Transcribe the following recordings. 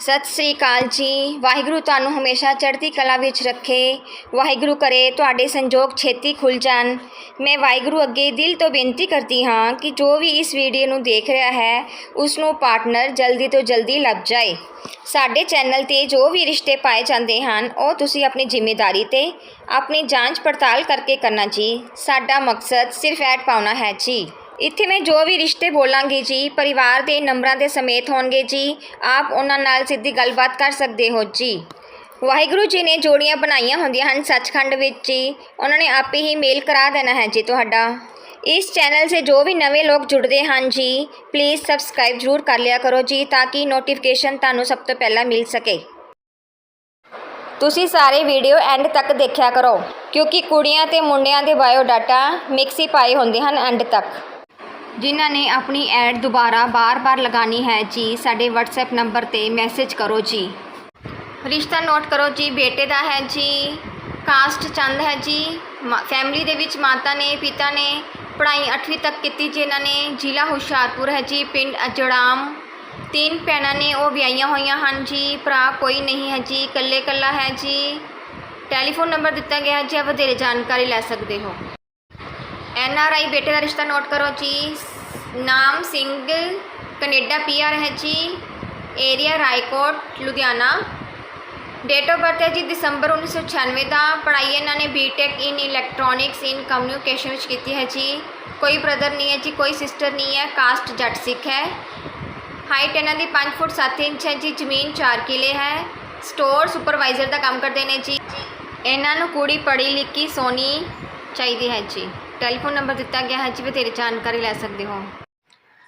ਸਤਿ ਸ੍ਰੀ ਅਕਾਲ ਜੀ। ਵਾਹਿਗੁਰੂ ਤੁਹਾਨੂੰ ਹਮੇਸ਼ਾ ਚੜ੍ਹਦੀ ਕਲਾ ਵਿੱਚ ਰੱਖੇ। ਵਾਹਿਗੁਰੂ ਕਰੇ ਤੁਹਾਡੇ ਸੰਜੋਗ ਛੇਤੀ ਖੁੱਲ ਜਾਣ। ਮੈਂ ਵਾਹਿਗੁਰੂ ਅੱਗੇ ਦਿਲ ਤੋਂ ਬੇਨਤੀ ਕਰਦੀ ਹਾਂ ਕਿ ਜੋ ਵੀ ਇਸ ਵੀਡੀਓ ਨੂੰ ਦੇਖ ਰਿਹਾ ਹੈ ਉਸ ਨੂੰ ਪਾਰਟਨਰ ਜਲਦੀ ਤੋਂ ਜਲਦੀ ਲੱਭ ਜਾਏ। ਸਾਡੇ ਚੈਨਲ ਤੇ ਜੋ ਵੀ ਰਿਸ਼ਤੇ ਪਾਏ ਜਾਂਦੇ ਹਨ, ਉਹ ਤੁਸੀਂ ਆਪਣੀ ਜ਼ਿੰਮੇਵਾਰੀ ਤੇ ਆਪਣੀ ਜਾਂਚ ਪੜਤਾਲ ਕਰਕੇ ਕਰਨਾ ਜੀ। ਸਾਡਾ ਮਕਸਦ ਸਿਰਫ ਐਡ ਪਾਉਣਾ ਹੈ ਜੀ। ਇੱਥੇ ਮੈਂ ਜੋ ਵੀ ਰਿਸ਼ਤੇ ਬੋਲਾਂਗੀ ਜੀ, ਪਰਿਵਾਰ ਦੇ ਨੰਬਰਾਂ ਦੇ ਸਮੇਤ ਹੋਣਗੇ ਜੀ, ਆਪ ਉਹਨਾਂ ਨਾਲ ਸਿੱਧੀ ਗੱਲਬਾਤ ਕਰ ਸਕਦੇ ਹੋ ਜੀ। ਵਾਹਿਗੁਰੂ ਜੀ ਨੇ ਜੋੜੀਆਂ ਬਣਾਈਆਂ ਹੁੰਦੀਆਂ ਹਨ ਸੱਚਖੰਡ ਵਿੱਚ ਜੀ, ਉਹਨਾਂ ਨੇ ਆਪੇ ਹੀ ਮੇਲ ਕਰਾ ਦੇਣਾ ਹੈ ਜੀ ਤੁਹਾਡਾ। ਇਸ ਚੈਨਲ ਸੇ ਜੋ ਵੀ ਨਵੇਂ ਲੋਕ ਜੁੜਦੇ ਹਨ ਜੀ ਪਲੀਜ਼ ਸਬਸਕ੍ਰਾਈਬ ਜ਼ਰੂਰ ਕਰ ਲਿਆ ਕਰੋ ਜੀ, ਤਾਂ ਕਿ ਨੋਟੀਫਿਕੇਸ਼ਨ ਤੁਹਾਨੂੰ ਸਭ ਤੋਂ ਪਹਿਲਾਂ ਮਿਲ ਸਕੇ। ਤੁਸੀਂ ਸਾਰੇ ਵੀਡੀਓ ਐਂਡ ਤੱਕ ਦੇਖਿਆ ਕਰੋ, ਕਿਉਂਕਿ ਕੁੜੀਆਂ ਤੇ ਮੁੰਡਿਆਂ ਦੇ ਬਾਇਓ ਡਾਟਾ ਮਿਕਸ ਹੀ ਪਾਏ ਹੁੰਦੇ ਹਨ ਐਂਡ ਤੱਕ। ਜਿਨ੍ਹਾਂ ਨੇ ਆਪਣੀ ਐਡ ਦੁਬਾਰਾ ਬਾਰ-ਬਾਰ ਲਗਾਣੀ ਹੈ ਜੀ, ਸਾਡੇ WhatsApp ਨੰਬਰ ਤੇ ਮੈਸੇਜ ਕਰੋ ਜੀ। ਰਿਸ਼ਤਾ ਨੋਟ ਕਰੋ ਜੀ, ਬੇਟੇ ਦਾ ਹੈ ਜੀ ਕਾਸਟ ਚੰਦ ਹੈ ਜੀ ਫੈਮਿਲੀ ਦੇ ਵਿੱਚ ਮਾਤਾ ਨੇ, ਪਿਤਾ ਨੇ, ਪੜ੍ਹਾਈ 8ਵੀਂ ਤੱਕ ਕੀਤੀ ਜੀ ਇਹਨਾਂ ਨੇ, ਜ਼ਿਲ੍ਹਾ ਹੁਸ਼ਿਆਰਪੁਰ ਹੈ ਜੀ, ਪਿੰਡ ਅਜੜਾਮ। ਤਿੰਨ ਭੈਣਾਂ ਨੇ ਉਹ ਵਿਆਹੀਆਂ ਹੋਈਆਂ ਹਨ ਜੀ, ਭਰਾ ਕੋਈ ਨਹੀਂ ਹੈ ਜੀ ਇਕੱਲੇ ਇਕੱਲਾ ਹੈ ਜੀ। ਟੈਲੀਫੋਨ ਨੰਬਰ ਦਿੱਤਾ ਗਿਆ ਹੈ ਜੀ, ਆਪ ਵਧੇਰੇ ਜਾਣਕਾਰੀ ਲੈ ਸਕਦੇ ਹੋ। ਐਨ ਆਰ ਆਈ ਬੇਟੇ ਦਾ ਰਿਸ਼ਤਾ ਨੋਟ ਕਰੋ ਜੀ। ਨਾਮ ਸਿੰਘ, ਕੈਨੇਡਾ ਪੀ ਆਰ ਹੈ ਜੀ। Area Raikot, Ludhiana. Date of birth ਹੈ ਜੀ ਦਸੰਬਰ 1996 ਦਾ। ਪੜ੍ਹਾਈ ਇਹਨਾਂ ਨੇ BTech in electronics in communication ਵਿੱਚ ਕੀਤੀ ਹੈ ਜੀ। ਕੋਈ ਬ੍ਰਦਰ ਨਹੀਂ ਹੈ ਜੀ, ਕੋਈ ਸਿਸਟਰ ਨਹੀਂ ਹੈ ਕਾਸਟ ਜੱਟ ਸਿੱਖ ਹੈ। ਹਾਈਟ ਇਹਨਾਂ ਦੀ 5 ਫੁੱਟ 7 ਇੰਚ ਹੈ ਜੀ, ਜ਼ਮੀਨ 4 ਕਿਲੇ ਹੈ। ਸਟੋਰ ਸੁਪਰਵਾਈਜ਼ਰ ਦਾ ਕੰਮ ਕਰਦੇ ਨੇ ਜੀ। ਇਹਨਾਂ ਨੂੰ ਕੁੜੀ ਪੜ੍ਹੀ ਲਿਖੀ ਸੋਨੀ ਚਾਹੀਦੀ ਹੈ ਜੀ। ਟੈਲੀਫੋਨ ਨੰਬਰ ਦਿੱਤਾ ਗਿਆ ਹੈ ਜੀ ਵੀ ਤੇਰੀ ਜਾਣਕਾਰੀ ਲੈ ਸਕਦੇ ਹੋ।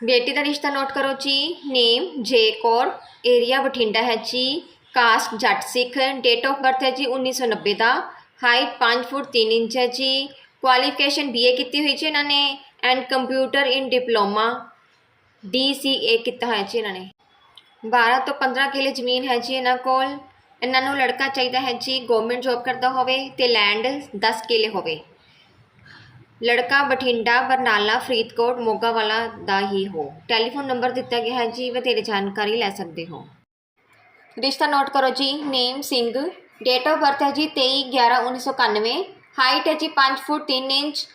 ਬੇਟੀ ਦਾ ਰਿਸ਼ਤਾ ਨੋਟ ਕਰੋ ਜੀ। ਨੇਮ ਜੇ ਕੌਰ ਏਰੀਆ ਬਠਿੰਡਾ ਹੈ ਜੀ। ਕਾਸਟ ਜੱਟ ਸਿੱਖ, ਡੇਟ ਆਫ ਬਰਥ ਹੈ ਜੀ 1990 ਦਾ। ਹਾਈਟ 5 ਫੁੱਟ 3 ਇੰਚ ਹੈ ਜੀ। ਕੁਆਲੀਫਿਕੇਸ਼ਨ ਬੀਏ ਕੀਤੀ ਹੋਈ ਜੀ ਇਹਨਾਂ ਨੇ and computer in diploma. DCA ਕੀਤਾ ਹੋਇਆ ਜੀ ਇਹਨਾਂ ਨੇ। 12 ਤੋਂ 15 ਕਿਲੇ ਜ਼ਮੀਨ ਹੈ ਜੀ ਇਹਨਾਂ ਕੋਲ। ਇਹਨਾਂ ਨੂੰ ਲੜਕਾ ਚਾਹੀਦਾ ਹੈ ਜੀ। ਗਵਰਨਮੈਂਟ ਜੌਬ ਕਰਦਾ ਹੋਵੇ ਤੇ ਲੈਂਡ 10 ਕਿਲੇ ਹੋਵੇ। ਲੜਕਾ ਬਠਿੰਡਾ ਬਰਨਾਲਾ ਫਰੀਦਕੋਟ ਮੋਗਾ ਵਾਲਾ ਦਾ ਹੀ ਹੋ। ਟੈਲੀਫੋਨ ਨੰਬਰ ਦਿੱਤਾ ਗਿਆ ਹੈ ਜੀ, ਵਧੇਰੇ ਜਾਣਕਾਰੀ ਲੈ ਸਕਦੇ ਹੋ। ਰਿਸ਼ਤਾ ਨੋਟ ਕਰੋ ਜੀ, name Singh date of birth ਹੈ ਜੀ 23 11 1991 ਹਾਈਟ ਹੈ ਜੀ 5 ਫੁੱਟ 3 ਇੰਚ,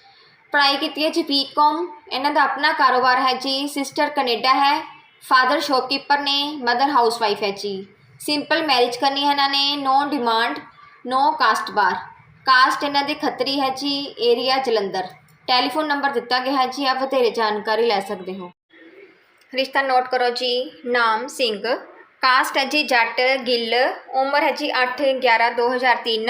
ਪੜ੍ਹਾਈ ਕੀਤੀ ਹੈ ਜੀ ਬੀਕਾਮ ਇਹਨਾਂ ਦਾ ਆਪਣਾ ਕਾਰੋਬਾਰ ਹੈ ਜੀ ਸਿਸਟਰ ਕੈਨੇਡਾ ਹੈ ਫਾਦਰ ਸ਼ੋਪਕੀਪਰ ਨੇ ਮਦਰ ਹਾਊਸਵਾਈਫ ਹੈ ਜੀ। ਸਿੰਪਲ ਮੈਰਿਜ ਕਰਨੀ ਹੈ ਇਹਨਾਂ ਨੇ no demand no caste bar caste ਇਹਨਾਂ ਦੇ ਖੱਤਰੀ ਹੈ ਜੀ ਏਰੀਆ ਜਲੰਧਰ। ਟੈਲੀਫੋਨ ਨੰਬਰ ਦਿੱਤਾ ਗਿਆ ਹੈ ਜੀ, ਆਪ ਵਧੇਰੇ ਜਾਣਕਾਰੀ ਲੈ ਸਕਦੇ ਹੋ। ਰਿਸ਼ਤਾ ਨੋਟ ਕਰੋ ਜੀ, ਨਾਮ ਸਿੰਘ। ਕਾਸਟ ਹੈ ਜੀ, ਜੱਟ, ਗਿੱਲ। ਉਮਰ ਹੈ ਜੀ 8 11 2003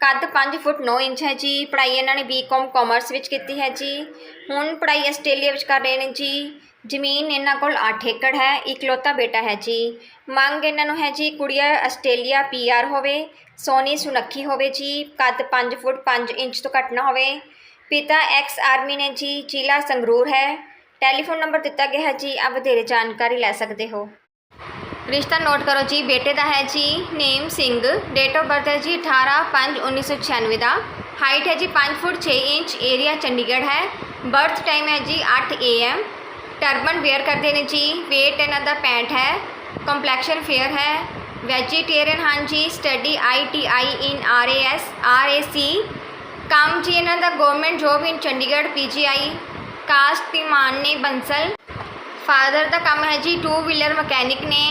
ਕੱਦ 5 ਫੁੱਟ 9 ਇੰਚ ਹੈ ਜੀ। ਪੜ੍ਹਾਈ ਇਹਨਾਂ ਨੇ ਬੀਕਾਮ ਕਾਮਰਸ ਵਿੱਚ ਕੀਤੀ ਹੈ ਜੀ। ਹੁਣ ਪੜ੍ਹਾਈ ਆਸਟ੍ਰੇਲੀਆ ਵਿੱਚ ਕਰ ਰਹੇ ਨੇ ਜੀ। ਜ਼ਮੀਨ ਇਹਨਾਂ ਕੋਲ 8 ਏਕੜ ਹੈ, ਇਕਲੌਤਾ ਬੇਟਾ ਹੈ ਜੀ। ਮੰਗ ਇਹਨਾਂ ਨੂੰ ਹੈ ਜੀ, ਕੁੜੀਆ ਆਸਟ੍ਰੇਲੀਆ ਪੀਆਰ ਹੋਵੇ, ਸੋਨੀ ਸੁਨੱਖੀ ਹੋਵੇ ਜੀ, ਕੱਦ 5 ਫੁੱਟ 5 ਇੰਚ ਤੋਂ ਘੱਟ ਨਾ ਹੋਵੇ। ਪਿਤਾ ਐਕਸ ਆਰਮੀ ਨੇ ਜੀ, ਜ਼ਿਲ੍ਹਾ ਸੰਗਰੂਰ ਹੈ। ਟੈਲੀਫੋਨ ਨੰਬਰ ਦਿੱਤਾ ਗਿਆ ਹੈ ਜੀ ਆਪ ਵਧੇਰੇ ਜਾਣਕਾਰੀ ਲੈ ਸਕਦੇ ਹੋ। ਰਿਸ਼ਤਾ ਨੋਟ ਕਰੋ ਜੀ, ਬੇਟੇ ਦਾ ਹੈ ਜੀ, name Singh date of birth ਹੈ ਜੀ 18 5 1996 ਦਾ। ਹਾਈਟ ਹੈ ਜੀ 5 ਫੁੱਟ 6 ਇੰਚ ਏਰੀਆ ਚੰਡੀਗੜ੍ਹ ਹੈ। ਬਰਥ ਟਾਈਮ ਹੈ ਜੀ 8 ਏਐਮ ਟਰਬਨ ਵੇਅਰ ਕਰਦੇ ਨੇ ਜੀ। weight ਇਹਨਾਂ ਦਾ 65 ਹੈ। ਕੰਪਲੈਕਸ਼ਨ ਫੇਅਰ ਹੈ। ਵੈਜੀਟੇਰੀਅਨ ਹਨ ਜੀ ਸਟੱਡੀ ਆਈਟੀਆਈ ਇਨ ਆਰਏਐਸ ਆਰਏਸੀ ਕੰਮ ਜੀ ਇਹਨਾਂ ਦਾ government job in Chandigarh PGI caste ਪਿਮਾਨ ਨੇ ਬੰਸਲ। ਫਾਦਰ ਦਾ ਕੰਮ ਹੈ ਜੀ ਟੂ ਵੀਲਰ ਮਕੈਨਿਕ ਨੇ।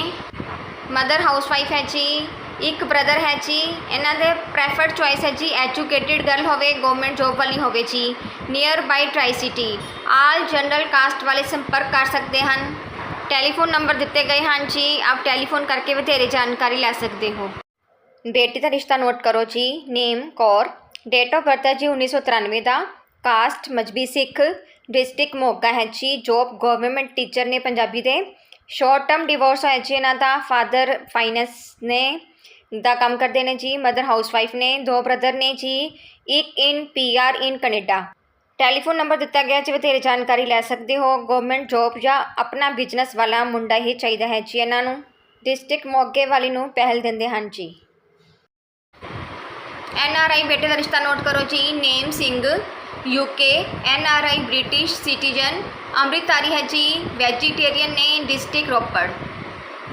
ਮਦਰ ਹਾਊਸਵਾਈਫ ਹੈ ਜੀ। ਇੱਕ ਬ੍ਰਦਰ ਹੈ ਜੀ। ਇਹਨਾਂ ਦੇ ਪ੍ਰੈਫਰਡ ਚੁਆਇਸ ਹੈ ਜੀ ਐਜੂਕੇਟਿਡ ਗਰਲ ਹੋਵੇ ਗਵਰਨਮੈਂਟ ਜੋਬ ਵਾਲੀ ਹੋਵੇ ਜੀ। Nearby tricity all general caste ਵਾਲੇ ਸੰਪਰਕ ਕਰ ਸਕਦੇ ਹਨ। ਟੈਲੀਫੋਨ ਨੰਬਰ ਦਿੱਤੇ ਗਏ ਹਨ ਜੀ, ਆਪ ਟੈਲੀਫੋਨ ਕਰਕੇ ਵਧੇਰੇ ਜਾਣਕਾਰੀ ਲੈ ਸਕਦੇ ਹੋ। ਬੇਟੀ ਦਾ ਰਿਸ਼ਤਾ ਨੋਟ ਕਰੋ ਜੀ name Kaur. Date of birth ਹੈ ਜੀ 1993 ਦਾ। ਕਾਸਟ ਮਜਬੀ ਸਿੱਖ ਡਿਸਟ੍ਰਿਕਟ ਮੋਗਾ ਹੈ ਜੀ। ਜੋਬ ਗਵਰਨਮੈਂਟ ਟੀਚਰ ਨੇ ਪੰਜਾਬੀ ਦੇ। ਸ਼ਾਰਟ ਟਰਮ ਡਿਵੋਰਸ ਹੋਇਆ ਜੀ ਇਹਨਾਂ ਦਾ। ਫਾਦਰ ਫਾਈਨੈਂਸ ਨੇ ਦਾ ਕੰਮ ਕਰਦੇ ਨੇ ਜੀ ਮਦਰ ਹਾਊਸਵਾਈਫ ਨੇ, ਦੋ ਬ੍ਰਦਰ ਨੇ ਜੀ, ਇੱਕ in PR in Canada. Telephone number ਦਿੱਤਾ ਗਿਆ ਜੀ ਵਧੇਰੇ ਜਾਣਕਾਰੀ ਲੈ ਸਕਦੇ ਹੋ। ਗਵਰਨਮੈਂਟ ਜੋਬ ਜਾਂ ਆਪਣਾ ਬਿਜ਼ਨਸ ਵਾਲਾ ਮੁੰਡਾ ਹੀ ਚਾਹੀਦਾ ਹੈ ਜੀ ਇਹਨਾਂ ਨੂੰ। ਡਿਸਟ੍ਰਿਕਟ ਮੋਗੇ ਵਾਲੀ ਨੂੰ ਪਹਿਲ ਦਿੰਦੇ ਹਨ ਜੀ। ਐਨ ਆਰ ਆਈ ਬੇਟੇ ਦਾ ਰਿਸ਼ਤਾ ਨੋਟ ਕਰੋ ਜੀ, name Singh UK N R I British citizen Amritdhari ਹੈ ਜੀ ਵੈਜੀਟੇਰੀਅਨ ਨੇ ਡਿਸਟ੍ਰਿਕਟ ਰੋਪੜ।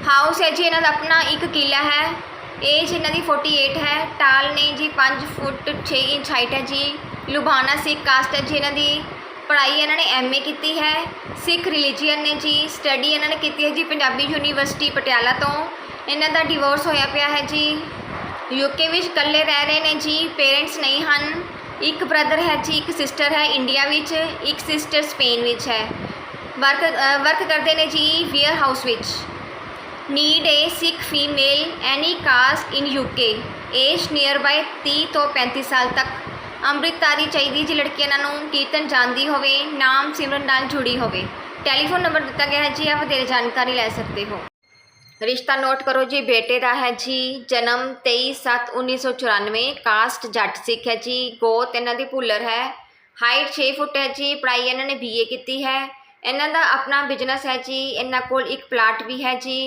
ਹਾਊਸ ਹੈ ਜੀ, ਇਹਨਾਂ ਦਾ ਆਪਣਾ ਇੱਕ ਕਿਲਾ ਹੈ। ਏਜ ਇਹਨਾਂ ਦੀ 48 ਹੈ। ਟਾਲ ਨੇ ਜੀ 5 ਫੁੱਟ 6 ਇੰਚ ਹਾਈਟ ਹੈ ਜੀ। ਲੁਬਾਨਾ ਸਿੱਖ ਕਾਸਟ ਹੈ ਜੀ ਇਹਨਾਂ ਦੀ। ਪੜ੍ਹਾਈ ਇਹਨਾਂ ਨੇ ਐਮਏ ਕੀਤੀ ਹੈ। ਸਿੱਖ ਰਿਲੀਜੀਅਨ ਨੇ ਜੀ ਸਟੱਡੀ ਇਹਨਾਂ ਨੇ ਕੀਤੀ ਹੈ ਜੀ ਪੰਜਾਬੀ ਯੂਨੀਵਰਸਿਟੀ ਪਟਿਆਲਾ ਤੋਂ। ਇਹਨਾਂ ਦਾ ਡਿਵੋਰਸ ਹੋਇਆ ਪਿਆ ਹੈ ਜੀ। ਯੂਕੇ ਵਿੱਚ ਇਕੱਲੇ ਰਹਿ ਰਹੇ ਨੇ ਜੀ ਪੇਰੈਂਟਸ ਨਹੀਂ ਹਨ। ਇੱਕ ਬ੍ਰਦਰ ਹੈ ਜੀ, ਇੱਕ ਸਿਸਟਰ ਹੈ ਇੰਡੀਆ ਵਿੱਚ, ਇੱਕ ਸਿਸਟਰ ਸਪੇਨ ਵਿੱਚ ਹੈ। ਵਰਕ ਵਰਕ ਕਰਦੇ ਨੇ ਜੀ ਵੇਅਰ ਹਾਊਸ ਵਿੱਚ। Need a Sikh female any caste in UK. Age nearby 30 ਤੋਂ 35 ਸਾਲ ਤੱਕ। ਅੰਮ੍ਰਿਤਧਾਰੀ ਚਾਹੀਦੀ ਜੀ ਲੜਕੀ ਇਹਨਾਂ ਨੂੰ ਕੀਰਤਨ ਜਾਣਦੀ ਹੋਵੇ, ਨਾਮ ਸਿਮਰਨ ਨਾਲ ਜੁੜੀ ਹੋਵੇ। ਟੈਲੀਫੋਨ ਨੰਬਰ ਦਿੱਤਾ ਗਿਆ ਹੈ ਜੀ ਆਪ ਵਧੇਰੇ ਜਾਣਕਾਰੀ ਲੈ ਸਕਦੇ ਹੋ। ਰਿਸ਼ਤਾ ਨੋਟ ਕਰੋ ਜੀ, ਬੇਟੇ ਦਾ ਹੈ ਜੀ, ਜਨਮ 23/7/1994 ਕਾਸਟ ਜੱਟ ਸਿੱਖ ਹੈ ਜੀ, ਗੋਤ ਇਹਨਾਂ ਦੀ ਭੁੱਲਰ ਹੈ। ਹਾਈਟ 6 ਫੁੱਟ ਹੈ ਜੀ, ਪੜ੍ਹਾਈ ਇਹਨਾਂ ਨੇ ਬੀਏ ਕੀਤੀ ਹੈ। ਇਹਨਾਂ ਦਾ ਆਪਣਾ ਬਿਜ਼ਨਸ ਹੈ ਜੀ, ਇਹਨਾਂ ਕੋਲ ਇੱਕ ਪਲਾਟ ਵੀ ਹੈ ਜੀ।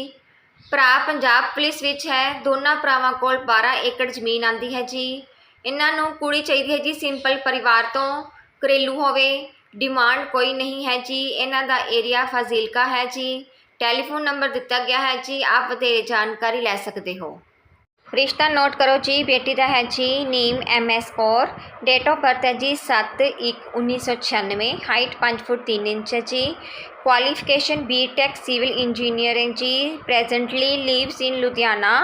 ਭਰਾ ਪੰਜਾਬ ਪੁਲਿਸ ਵਿੱਚ ਹੈ। ਦੋਨਾਂ ਭਰਾਵਾਂ ਕੋਲ 12 ਏਕੜ ਜ਼ਮੀਨ ਆਂਦੀ ਹੈ ਜੀ। ਇਹਨਾਂ ਨੂੰ ਕੁੜੀ ਚਾਹੀਦੀ ਹੈ ਜੀ ਸਿੰਪਲ ਪਰਿਵਾਰ ਤੋਂ। ਘਰੇਲੂ ਹੋਵੇ, ਡਿਮਾਂਡ ਕੋਈ ਨਹੀਂ ਹੈ ਜੀ। ਇਹਨਾਂ ਦਾ ਏਰੀਆ ਫਾਜ਼ਿਲਕਾ ਹੈ ਜੀ। ਟੈਲੀਫੋਨ ਨੰਬਰ ਦਿੱਤਾ ਗਿਆ ਹੈ ਜੀ। ਆਪ ਵਧੇਰੇ ਜਾਣਕਾਰੀ ਲੈ ਸਕਦੇ ਹੋ। ਰਿਸ਼ਤਾ ਨੋਟ ਕਰੋ ਜੀ, ਬੇਟੀ ਦਾ ਹੈ ਜੀ, name M S Kaur date of birth ਹੈ ਜੀ 7/1/1996 ਹਾਈਟ 5 ਫੁੱਟ 3 ਇੰਚ ਹੈ ਜੀ ਕੁਆਲੀਫਿਕੇਸ਼ਨ ਬੀਟੈਕ ਸਿਵਲ ਇੰਜੀਨੀਅਰਿੰਗ ਜੀ presently lives in Ludhiana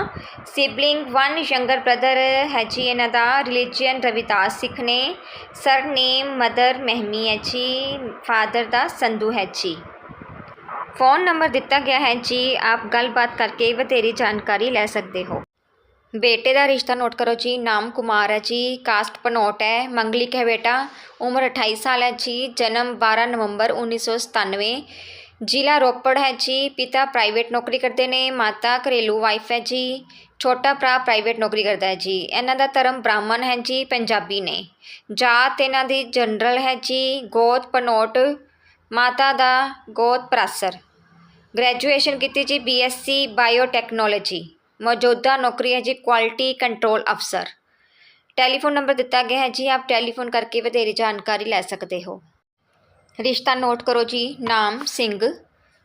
sibling one younger brother ਹੈ ਜੀ, ਇਹਨਾਂ ਦਾ ਰਿਲੀਜੀਅਨ ਰਵਿਦਾਸ ਸਿੱਖ ਨੇ ਸਰਨੇਮ ਮਦਰ ਮਹਿਮੀ ਹੈ ਜੀ ਫਾਦਰ ਦਾ ਸੰਧੂ ਹੈ ਜੀ। ਫੋਨ ਨੰਬਰ ਦਿੱਤਾ ਗਿਆ ਹੈ ਜੀ, ਆਪ ਗੱਲਬਾਤ ਕਰਕੇ ਵਧੇਰੀ ਜਾਣਕਾਰੀ ਲੈ ਸਕਦੇ ਹੋ। ਬੇਟੇ ਦਾ ਰਿਸ਼ਤਾ ਨੋਟ ਕਰੋ ਜੀ, ਨਾਮ ਕੁਮਾਰ ਹੈ ਜੀ, ਕਾਸਟ ਪਨੋਟ ਹੈ ਮੰਗਲਿਕ ਹੈ ਬੇਟਾ, ਉਮਰ 28 ਸਾਲ ਹੈ ਜੀ, ਜਨਮ 12 ਨਵੰਬਰ 1997 ਜ਼ਿਲ੍ਹਾ ਰੋਪੜ ਹੈ ਜੀ, ਪਿਤਾ ਪ੍ਰਾਈਵੇਟ ਨੌਕਰੀ ਕਰਦੇ ਨੇ, ਮਾਤਾ ਘਰੇਲੂ ਵਾਈਫ ਹੈ ਜੀ, ਛੋਟਾ ਭਰਾ ਪ੍ਰਾਈਵੇਟ ਨੌਕਰੀ ਕਰਦਾ ਹੈ ਜੀ। ਇਹਨਾਂ ਦਾ ਧਰਮ ਬ੍ਰਾਹਮਣ ਹੈ ਜੀ, ਪੰਜਾਬੀ ਨੇ। ਜਾਤ ਇਹਨਾਂ ਦੀ ਜਨਰਲ ਹੈ ਜੀ, ਗੋਤ ਪਨੋਟ, ਮਾਤਾ ਦਾ ਗੋਤ ਪ੍ਰਾਸਰ। ਗ੍ਰੈਜੂਏਸ਼ਨ ਕੀਤੀ ਜੀ ਬੀਐਸਸੀ ਬਾਇਓਟੈਕਨੋਲੋਜੀ। ਮੌਜੂਦਾ ਨੌਕਰੀ ਹੈ ਜੀ ਕੁਆਲਿਟੀ ਕੰਟਰੋਲ ਅਫਸਰ ਟੈਲੀਫੋਨ ਨੰਬਰ ਦਿੱਤਾ ਗਿਆ ਹੈ ਜੀ ਆਪ ਟੈਲੀਫੋਨ ਕਰਕੇ ਵਧੇਰੀ ਜਾਣਕਾਰੀ ਲੈ ਸਕਦੇ ਹੋ ਰਿਸ਼ਤਾ ਨੋਟ ਕਰੋ ਜੀ ਨਾਮ ਸਿੰਘ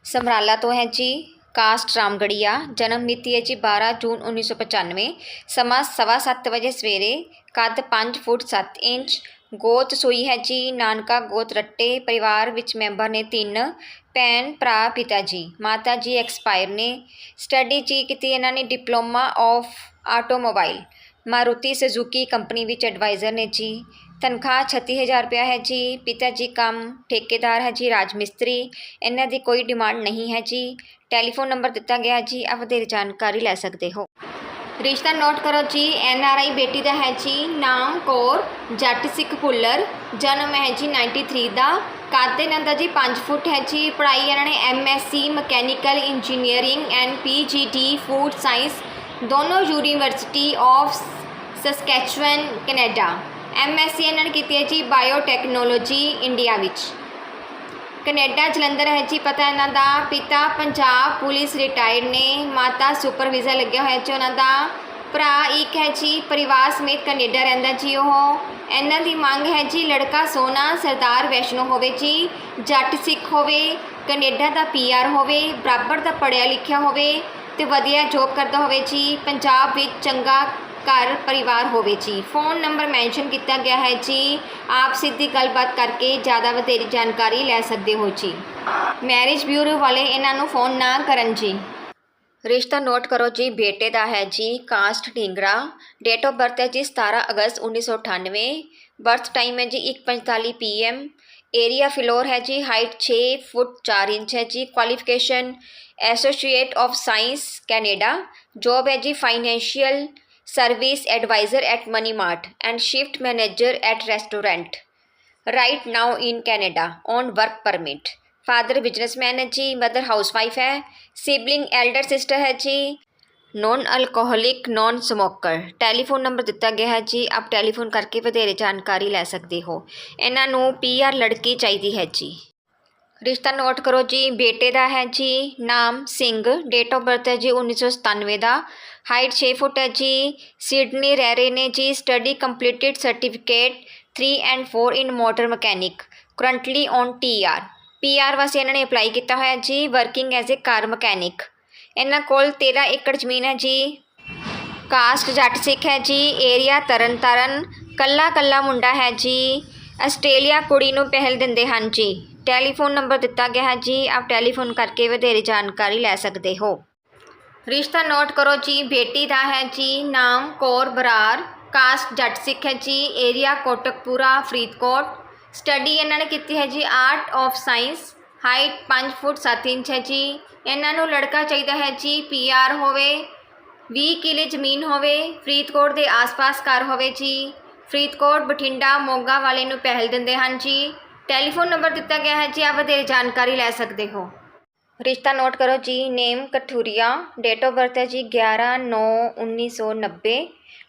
ਸਮਰਾਲਾ ਤੋਂ ਹੈ ਜੀ ਕਾਸਟ ਰਾਮਗੜੀਆ ਜਨਮ ਮਿਤੀ ਹੈ ਜੀ 12 ਜੂਨ 1995 ਸਮਾਂ ਸਵਾ ਸੱਤ ਵਜੇ ਸਵੇਰੇ ਕੱਦ 5 ਫੁੱਟ 7 ਇੰਚ ਗੋਤ ਸੂਈ ਹੈ ਜੀ, ਨਾਨਕਾ ਗੋਤ ਰੱਟੇ, ਪਰਿਵਾਰ ਵਿੱਚ ਮੈਂਬਰ ਨੇ ਤਿੰਨ, ਭੈਣ ਭਰਾ ਪਿਤਾ ਜੀ। ਮਾਤਾ ਜੀ ਐਕਸਪਾਇਰ ਨੇ। ਸਟੱਡੀ ਜੀ ਕੀਤੀ ਇਹਨਾਂ ਨੇ diploma of automobile. Maruti Suzuki company ਵਿੱਚ ਐਡਵਾਈਜ਼ਰ ਨੇ ਜੀ। ਤਨਖਾਹ 36000 ਰੁਪਇਆ ਹੈ ਜੀ। ਪਿਤਾ ਜੀ ਕੰਮ ਠੇਕੇਦਾਰ ਹੈ ਜੀ, ਰਾਜ ਮਿਸਤਰੀ। ਇਹਨਾਂ ਦੀ ਕੋਈ ਡਿਮਾਂਡ ਨਹੀਂ ਹੈ ਜੀ। ਟੈਲੀਫੋਨ ਨੰਬਰ ਦਿੱਤਾ ਗਿਆ ਜੀ। ਆਪ ਵਧੇਰੇ ਜਾਣਕਾਰੀ ਲੈ ਸਕਦੇ ਹੋ। ਰਿਸ਼ਤਾ ਨੋਟ ਕਰੋ ਜੀ, ਐਨ ਆਰ ਆਈ ਬੇਟੀ ਦਾ ਹੈ ਜੀ, ਨਾਮ ਕੌਰ, ਜੱਟ ਸਿੱਖ ਭੁੱਲਰ, ਜਨਮ ਹੈ ਜੀ 93 ਦਾ। ਕੱਦ ਇਹਨਾਂ ਦਾ ਜੀ 5 ਫੁੱਟ ਹੈ ਜੀ, ਪੜ੍ਹਾਈ ਇਹਨਾਂ ਨੇ M S C, mechanical engineering and P G D, food science, ਦੋਨੋਂ university of Saskatchewan Canada. M S C ਇਹਨਾਂ ਨੇ ਕੀਤੀ ਹੈ ਜੀ ਬਾਇਓਟੈਕਨੋਲੋਜੀ ਇੰਡੀਆ ਵਿੱਚ। ਕੈਨੇਡਾ ਜਲੰਧਰ ਹੈ ਜੀ, ਪਤਾ ਇਹਨਾਂ ਦਾ ਪਿਤਾ ਪੰਜਾਬ ਪੁਲਿਸ ਰਿਟਾਇਰਡ ਨੇ, ਮਾਤਾ ਸੁਪਰਵਾਈਜ਼ਰ ਲੱਗਿਆ ਹੋਇਆ ਜੀ ਉਹਨਾਂ ਦਾ, ਭਰਾ ਇੱਕ ਹੈ ਜੀ, ਪਰਿਵਾਰ ਸਮੇਤ ਕੈਨੇਡਾ ਰਹਿੰਦਾ ਜੀ ਉਹ। ਇਹਨਾਂ ਦੀ ਮੰਗ ਹੈ ਜੀ, ਲੜਕਾ ਸੋਨਾ, ਸਰਦਾਰ ਵੈਸ਼ਨੋ ਹੋਵੇ ਜੀ, ਜੱਟ ਸਿੱਖ ਹੋਵੇ, ਕੈਨੇਡਾ ਦਾ ਪੀਆਰ ਹੋਵੇ, ਬਰਾਬਰ ਦਾ ਪੜ੍ਹਿਆ ਲਿਖਿਆ ਹੋਵੇ ਤੇ ਵਧੀਆ ਜੋਬ ਕਰਦਾ ਹੋਵੇ ਜੀ, ਪੰਜਾਬ ਵਿੱਚ ਚੰਗਾ ਘਰ ਪਰਿਵਾਰ ਹੋਵੇ ਜੀ। ਫੋਨ ਨੰਬਰ ਮੈਂਸ਼ਨ ਕੀਤਾ ਗਿਆ ਹੈ ਜੀ। ਆਪ ਸਿੱਧੀ ਗੱਲਬਾਤ ਕਰਕੇ ਜ਼ਿਆਦਾ ਵਧੇਰੀ ਜਾਣਕਾਰੀ ਲੈ ਸਕਦੇ ਹੋ ਜੀ। ਮੈਰਿਜ ਬਿਊਰੋ ਵਾਲੇ ਇਹਨਾਂ ਨੂੰ ਫੋਨ ਨਾ ਕਰਨ ਜੀ। ਰਿਸ਼ਤਾ ਨੋਟ ਕਰੋ ਜੀ, ਬੇਟੇ ਦਾ ਹੈ ਜੀ caste Dhingra. Date of birth ਹੈ ਜੀ 17 ਅਗਸਤ 1998 ਬਰਥ ਟਾਈਮ ਹੈ ਜੀ 1:45 ਪੀਐਮ ਏਰੀਆ ਫਲੋਰ ਹੈ ਜੀ ਹਾਈਟ 6 ਫੁੱਟ 4 ਇੰਚ ਹੈ ਜੀ। Qualification associate of science Canada job ਹੈ ਜੀ financial service advisor at Money Mart, and shift manager at restaurant. Right now in Canada on work permit. Father businessman ਹੈ ਜੀ mother housewife ਹੈ sibling elder sister ਹੈ ਜੀ non alcoholic non smoker telephone number ਦਿੱਤਾ ਗਿਆ ਹੈ ਜੀ ਆਪ ਟੈਲੀਫੋਨ ਕਰਕੇ ਵਧੇਰੇ ਜਾਣਕਾਰੀ ਲੈ ਸਕਦੇ ਹੋ ਇਹਨਾਂ ਨੂੰ ਪੀਆਰ ਲੜਕੀ ਚਾਹੀਦੀ ਹੈ ਜੀ ਰਿਸ਼ਤਾ ਨੋਟ ਕਰੋ ਜੀ, ਬੇਟੇ ਦਾ ਹੈ ਜੀ, ਨਾਮ ਸਿੰਘ ਡੇਟ ਆਫ ਬਰਥ ਹੈ ਜੀ 1997 ਦਾ ਹਾਈਟ 6 ਫੁੱਟ ਹੈ ਜੀ, ਸਿਡਨੀ ਰਹਿ ਰਹੇ ਨੇ ਜੀ study completed certificate 3 and 4 in motor mechanic currently on TR PR ਵਾਸਤੇ ਇਹਨਾਂ ਨੇ ਅਪਲਾਈ ਕੀਤਾ ਹੋਇਆ ਜੀ working as a car mechanic ਇਹਨਾਂ ਕੋਲ 13 ਏਕੜ ਜ਼ਮੀਨ ਹੈ ਜੀ ਕਾਸਟ ਜੱਟ ਸਿੱਖ ਹੈ ਜੀ ਏਰੀਆ ਤਰਨ ਤਾਰਨ ਕੱਲਾ ਕੱਲਾ ਮੁੰਡਾ ਹੈ ਜੀ, ਆਸਟ੍ਰੇਲੀਆ ਕੁੜੀ ਨੂੰ ਪਹਿਲ ਦਿੰਦੇ ਹਨ ਜੀ। ਟੈਲੀਫੋਨ ਨੰਬਰ ਦਿੱਤਾ ਗਿਆ ਹੈ ਜੀ, ਆਪ ਟੈਲੀਫੋਨ ਕਰਕੇ ਵਧੇਰੇ ਜਾਣਕਾਰੀ ਲੈ ਸਕਦੇ ਹੋ। ਰਿਸ਼ਤਾ ਨੋਟ ਕਰੋ ਜੀ, ਬੇਟੀ ਦਾ ਹੈ ਜੀ, ਨਾਮ ਕੌਰ ਬਰਾਰ, ਕਾਸਟ ਜੱਟ ਸਿੱਖ ਹੈ ਜੀ, ਏਰੀਆ ਕੋਟਕਪੂਰਾ, ਫਰੀਦਕੋਟ। ਸਟੱਡੀ ਇਹਨਾਂ ਨੇ ਕੀਤੀ ਹੈ ਜੀ, art of science, height 5 foot 7 inch ਹੈ ਜੀ। ਇਹਨਾਂ ਨੂੰ ਲੜਕਾ ਚਾਹੀਦਾ ਹੈ ਜੀ ਪੀਆਰ ਹੋਵੇ 20 ਕਿੱਲੇ ਜ਼ਮੀਨ ਹੋਵੇ, ਫਰੀਦਕੋਟ ਦੇ ਆਸ-ਪਾਸ ਘਰ ਹੋਵੇ ਜੀ। ਫਰੀਦਕੋਟ, ਬਠਿੰਡਾ, ਮੋਗਾ ਵਾਲੇ ਨੂੰ ਪਹਿਲ ਦਿੰਦੇ ਹਨ ਜੀ। ਟੈਲੀਫੋਨ ਨੰਬਰ ਦਿੱਤਾ ਗਿਆ ਹੈ ਜੀ, ਆਪ ਵਧੇਰੇ ਜਾਣਕਾਰੀ ਲੈ ਸਕਦੇ ਹੋ। ਰਿਸ਼ਤਾ ਨੋਟ ਕਰੋ ਜੀ, name Kathuria date of birth ਹੈ ਜੀ 11/9/1990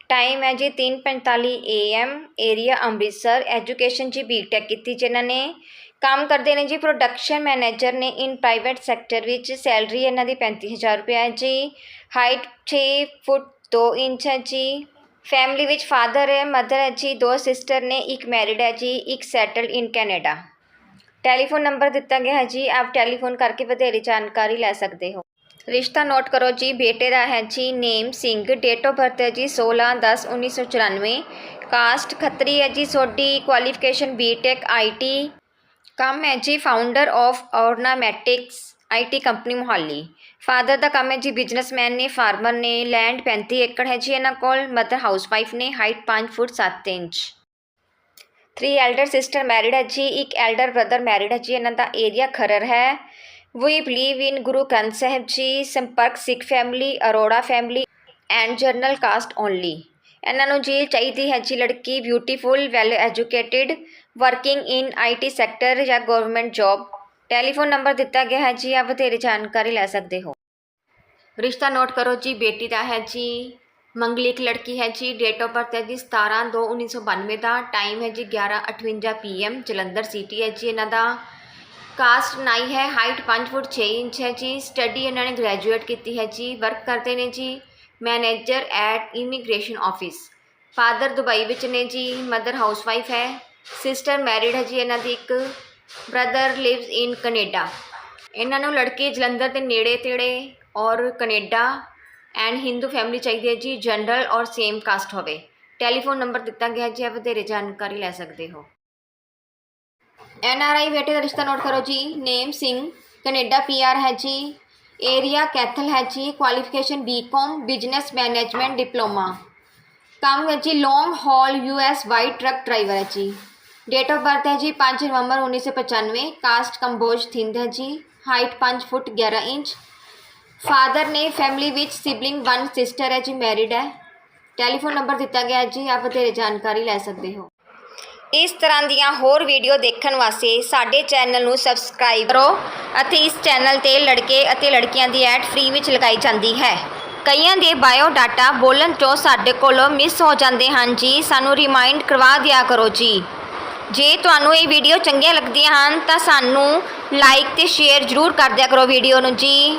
ਟਾਈਮ ਹੈ ਜੀ 3:45 ਏਐਮ ਏਰੀਆ ਅੰਮ੍ਰਿਤਸਰ। ਐਜੂਕੇਸ਼ਨ ਜੀ ਬੀਟੈਕ ਕੀਤੀ ਜਿਨ੍ਹਾਂ ਨੇ। ਕੰਮ ਕਰਦੇ ਨੇ ਜੀ ਪ੍ਰੋਡਕਸ਼ਨ ਮੈਨੇਜਰ ਨੇ ਇਨ ਪ੍ਰਾਈਵੇਟ ਸੈਕਟਰ ਵਿੱਚ। ਸੈਲਰੀ ਇਹਨਾਂ ਦੀ 35000 ਰੁਪਏ ਹੈ ਜੀ। ਹਾਈਟ 6 ਫੁੱਟ 2 ਇੰਚ ਹੈ ਜੀ। ਫੈਮਿਲੀ ਵਿੱਚ ਫਾਦਰ ਹੈ ਮਦਰ ਹੈ ਜੀ, ਦੋ ਸਿਸਟਰ ਨੇ, ਇੱਕ ਮੈਰਿਡ ਹੈ ਜੀ, ਇੱਕ settled in Canada telephone number ਦਿੱਤਾ ਗਿਆ ਹੈ ਜੀ, ਆਪ ਟੈਲੀਫੋਨ ਕਰਕੇ ਵਧੇਰੇ ਜਾਣਕਾਰੀ ਲੈ ਸਕਦੇ ਹੋ। ਰਿਸ਼ਤਾ ਨੋਟ ਕਰੋ ਜੀ, ਬੇਟੇ ਦਾ ਹੈ ਜੀ name Singh date of birth ਹੈ ਜੀ 16/10/1994 ਕਾਸਟ ਖੱਤਰੀ ਹੈ ਜੀ ਸੋਡੀ ਕੁਆਲੀਫਿਕੇਸ਼ਨ ਬੀਟੈਕ ਆਈਟੀ ਕੰਮ ਹੈ ਜੀ founder of Ornamatics IT company Mohali. Father ਦਾ ਕੰਮ ਹੈ ਜੀ ਬਿਜ਼ਨਸਮੈਨ ਨੇ, ਫਾਰਮਰ ਨੇ, ਲੈਂਡ 35 ਏਕੜ ਹੈ ਜੀ ਇਹਨਾਂ ਕੋਲ, ਮਦਰ ਹਾਊਸਵਾਈਫ ਨੇ, height 5 foot 7 inch. Three elder sister married ਹੈ ਜੀ, ਇੱਕ ਐਲਡਰ ਬ੍ਰਦਰ ਮੈਰਿਡ ਹੈ ਜੀ, ਇਹਨਾਂ ਦਾ ਏਰੀਆ ਖਰਰ ਹੈ। ਵੀ ਬਲੀਵ ਇਨ ਗੁਰੂ ਗ੍ਰੰਥ ਸਾਹਿਬ ਜੀ, ਸੰਪਰਕ Sikh family Arora family and general caste only ਇਹਨਾਂ ਨੂੰ ਜੀ ਚਾਹੀਦੀ ਹੈ ਜੀ ਲੜਕੀ beautiful well educated working in IT sector ਜਾਂ ਗਵਰਨਮੈਂਟ ਜੌਬ ਟੈਲੀਫੋਨ ਨੰਬਰ ਦਿੱਤਾ ਗਿਆ ਹੈ। ਜੀ, ਆਪ ਵਧੇਰੇ ਜਾਣਕਾਰੀ ਲੈ ਸਕਦੇ ਹੋ। ਰਿਸ਼ਤਾ ਨੋਟ ਕਰੋ ਜੀ, ਬੇਟੀ ਦਾ ਹੈ ਜੀ ਮੰਗਲਿਕ ਲੜਕੀ ਹੈ ਜੀ ਡੇਟ ਆਫ ਬਰਥ ਹੈ ਜੀ 17/2/1992 ਦਾ ਟਾਈਮ ਹੈ ਜੀ 11:58 ਪੀਐਮ ਜਲੰਧਰ ਸਿਟੀ ਹੈ ਜੀ ਇਹਨਾਂ ਦਾ। ਕਾਸਟ ਨਾਈ ਹੈ ਹਾਈਟ 5 ਫੁੱਟ 6 ਇੰਚ ਹੈ ਜੀ ਸਟੱਡੀ ਇਹਨਾਂ ਨੇ ਗ੍ਰੈਜੂਏਟ ਕੀਤੀ ਹੈ ਜੀ ਵਰਕ ਕਰਦੇ ਨੇ ਜੀ manager at immigration office father Dubai ਵਿੱਚ ਨੇ ਜੀ ਮਦਰ ਹਾਊਸਵਾਈਫ ਹੈ ਸਿਸਟਰ ਮੈਰਿਡ ਹੈ ਜੀ ਇਹਨਾਂ ਦੀ ਇੱਕ। ਬ੍ਰਦਰ ਲਿਵਸ ਇਨ ਕੈਨੇਡਾ ਇਹਨਾਂ ਨੂੰ ਲੜਕੇ ਜਲੰਧਰ ਦੇ ਨੇੜੇ ਤੇੜੇ ਔਰ ਕੈਨੇਡਾ ਐਂਡ ਹਿੰਦੂ ਫੈਮਿਲੀ ਚਾਹੀਦੀ ਹੈ ਜੀ ਜਨਰਲ ਔਰ ਸੇਮ ਕਾਸਟ ਹੋਵੇ। ਟੈਲੀਫੋਨ ਨੰਬਰ ਦਿੱਤਾ ਗਿਆ ਜੀ ਆਪ ਵਧੇਰੇ ਜਾਣਕਾਰੀ ਲੈ ਸਕਦੇ ਹੋ। ਐਨ ਆਰ ਆਈ ਬੇਟੇ ਦਾ ਰਿਸ਼ਤਾ ਨੋਟ ਕਰੋ ਜੀ। Name Singh Canada P R ਹੈ ਜੀ। ਏਰੀਆ ਕੈਥਲ ਹੈ ਜੀ। Qualification BCom business management diploma ਕੰਮ ਹੈ ਜੀ long haul U S white truck driver ਹੈ ਜੀ। ਡੇਟ ਆਫ ਬਰਥ ਹੈ ਜੀ 5 ਨਵੰਬਰ 1995 ਕਾਸਟ ਕੰਬੋਜ ਥਿੰਦ ਹੈ ਜੀ ਹਾਈਟ 5 ਫੁੱਟ 11 ਇੰਚ। ਫਾਦਰ ਨੇ ਫੈਮਿਲੀ ਵਿੱਚ ਸਿਬਲਿੰਗ ਵਨ ਸਿਸਟਰ ਹੈ ਜੀ ਮੈਰਿਡ ਹੈ। ਟੈਲੀਫੋਨ ਨੰਬਰ ਦਿੱਤਾ ਗਿਆ ਹੈ ਜੀ, ਆਪ ਵਧੇਰੇ ਜਾਣਕਾਰੀ ਲੈ ਸਕਦੇ ਹੋ। ਇਸ ਤਰ੍ਹਾਂ ਦੀਆਂ ਹੋਰ ਵੀਡੀਓ ਦੇਖਣ ਵਾਸਤੇ ਸਾਡੇ ਚੈਨਲ ਨੂੰ ਸਬਸਕ੍ਰਾਈਬ ਕਰੋ ਅਤੇ ਇਸ ਚੈਨਲ ਤੇ ਲੜਕੇ ਅਤੇ ਲੜਕੀਆਂ ਦੀ ਐਡ ਫ੍ਰੀ ਵਿੱਚ ਲਗਾਈ ਜਾਂਦੀ ਹੈ। ਕਈਆਂ ਦੇ ਬਾਇਓ ਡਾਟਾ ਬੋਲਣ 'ਚੋਂ ਸਾਡੇ ਕੋਲੋਂ ਮਿਸ ਹੋ ਜਾਂਦੇ ਹਨ ਜੀ। ਸਾਨੂੰ ਰਿਮਾਈਂਡ ਕਰਵਾ ਦਿਆ ਕਰੋ ਜੀ। ਜੇ ਤੁਹਾਨੂੰ ਇਹ ਵੀਡੀਓ ਚੰਗੀਆਂ ਲੱਗਦੀਆਂ ਹਨ, ਤਾਂ ਸਾਨੂੰ ਲਾਈਕ ਤੇ ਸ਼ੇਅਰ ਜ਼ਰੂਰ ਕਰ ਦਿਆ ਕਰੋ ਵੀਡੀਓ ਨੂੰ ਜੀ।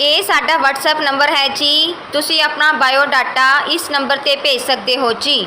ਇਹ ਸਾਡਾ WhatsApp ਨੰਬਰ ਹੈ ਜੀ। ਤੁਸੀਂ ਆਪਣਾ ਬਾਇਓ ਡਾਟਾ ਇਸ ਨੰਬਰ ਤੇ ਭੇਜ ਸਕਦੇ ਹੋ ਜੀ।